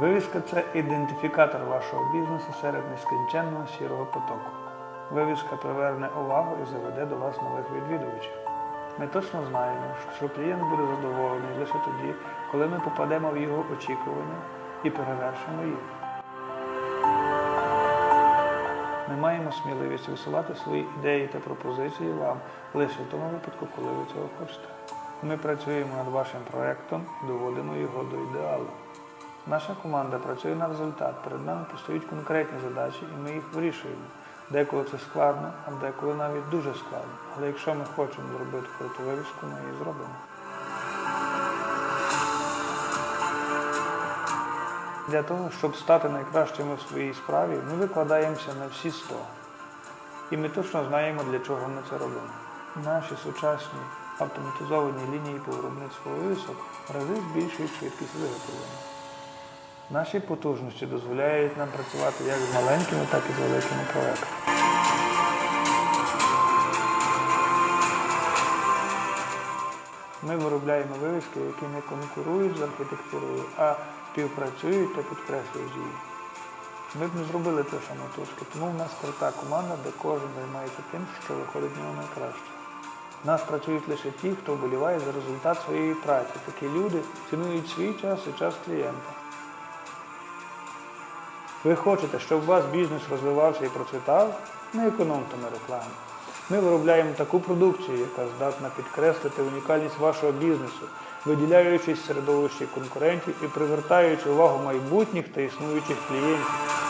Вивіска це ідентифікатор вашого бізнесу серед нескінченного сірого потоку. Вивіска приверне увагу і заведе до вас нових відвідувачів. Ми точно знаємо, що клієнт буде задоволений лише тоді, коли ми попадемо в його очікування і перевершимо їх. Ми маємо сміливість висувати свої ідеї та пропозиції вам лише в тому випадку, коли ви цього хочете. Ми працюємо над вашим проектом і доводимо його до ідеалу. Наша команда працює на результат. Перед нами постають конкретні задачі, і ми їх вирішуємо. Деколи це складно, а деколи навіть дуже складно. Але якщо ми хочемо зробити круту вивіску, ми її зробимо. Для того, щоб стати найкращими в своїй справі, ми викладаємося на всі 100. І ми точно знаємо, для чого ми це робимо. Наші сучасні автоматизовані лінії по виробництву вивісок рази збільшують швидкість виготовлення. Наші потужності дозволяють нам працювати як з маленькими, так і з великими проектами. Ми виробляємо вивіски, які не конкурують з архітектурою, а співпрацюють та підкреслюють її. Ми б не зробили це самотужки, тому в нас крута команда, де кожен займається тим, що виходить в нього найкраще. В нас працюють лише ті, хто вболіває за результат своєї праці. Такі люди цінують свій час і час клієнта. Ви хочете, щоб у вас бізнес розвивався і процвітав? Не економте на рекламі. Ми виробляємо таку продукцію, яка здатна підкреслити унікальність вашого бізнесу, виділяючись середовищі конкурентів і привертаючи увагу майбутніх та існуючих клієнтів.